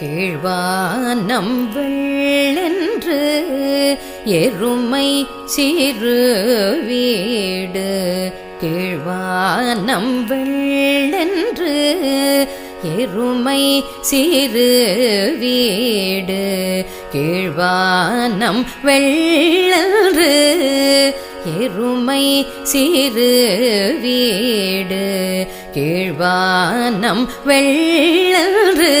கீழ்வானம் வெள்ளென்று எருமை சிறு வீடு. கீழ்வானம் வெள்ளென்று எருமை சிறு வீடு. கீழ்வானம் வெள்ளென்று எருமை சிறு வீடு கீழ்வானம் வெள்ளென்று.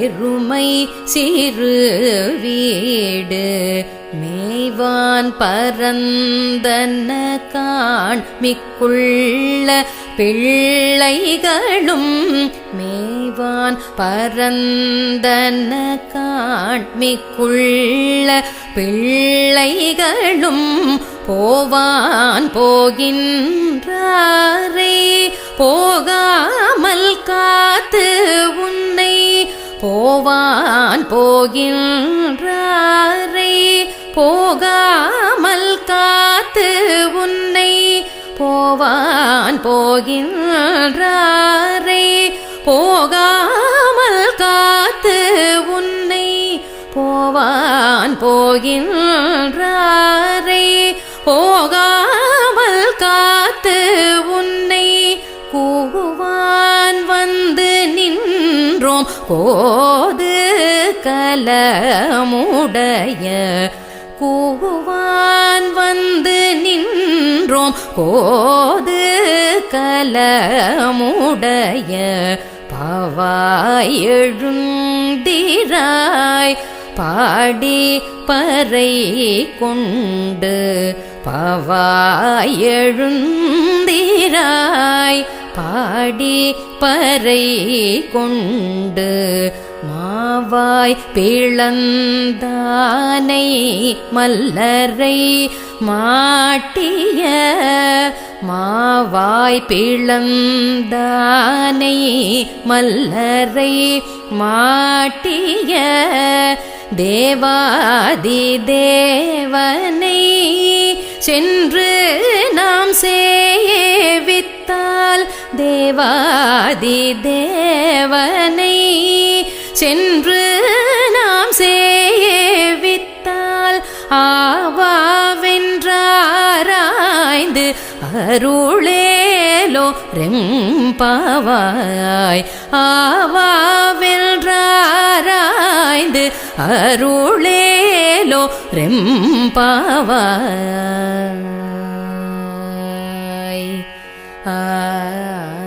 எருமை சிறு வீடு மேய்வான் பரந்தன காண் மிக்குள்ள பிள்ளைகளும். மேய்வான் பரந்தன காண் மிக்குள்ள பிள்ளைகளும். போவான் போகின்றாரை. போகாமல் காத்து உன்னை போவான் போகின்றாரை. போகாமல் காத்து உன்னை போவான் போகின்றாரை. போகாமல் காத்து உன்னை போவான் போகின்றார். கோது கலமுடைய கூவான் வந்து நின்றோம். கோது கலமுடைய பவாய் எழுந்திராய். பாடி பறை கொண்டு பவாய் எழுந்திராய். பாடி பறை கொண்டு மாவாய் பிளந்தானை மல்லரை மாட்டிய மாவாய் பிளந்தானை மல்லரை மாட்டிய தேவாதி தேவனை சென்று நாம் சே தேவாதி தேவனை சென்று நாம் சேவித்தால் ஆவாவென்றாராய்ந்து அருளேலோ ரெம்பாவாய். ஆவாவென்றாராய்ந்து அருளேலோ ரெம்பாவாய். ah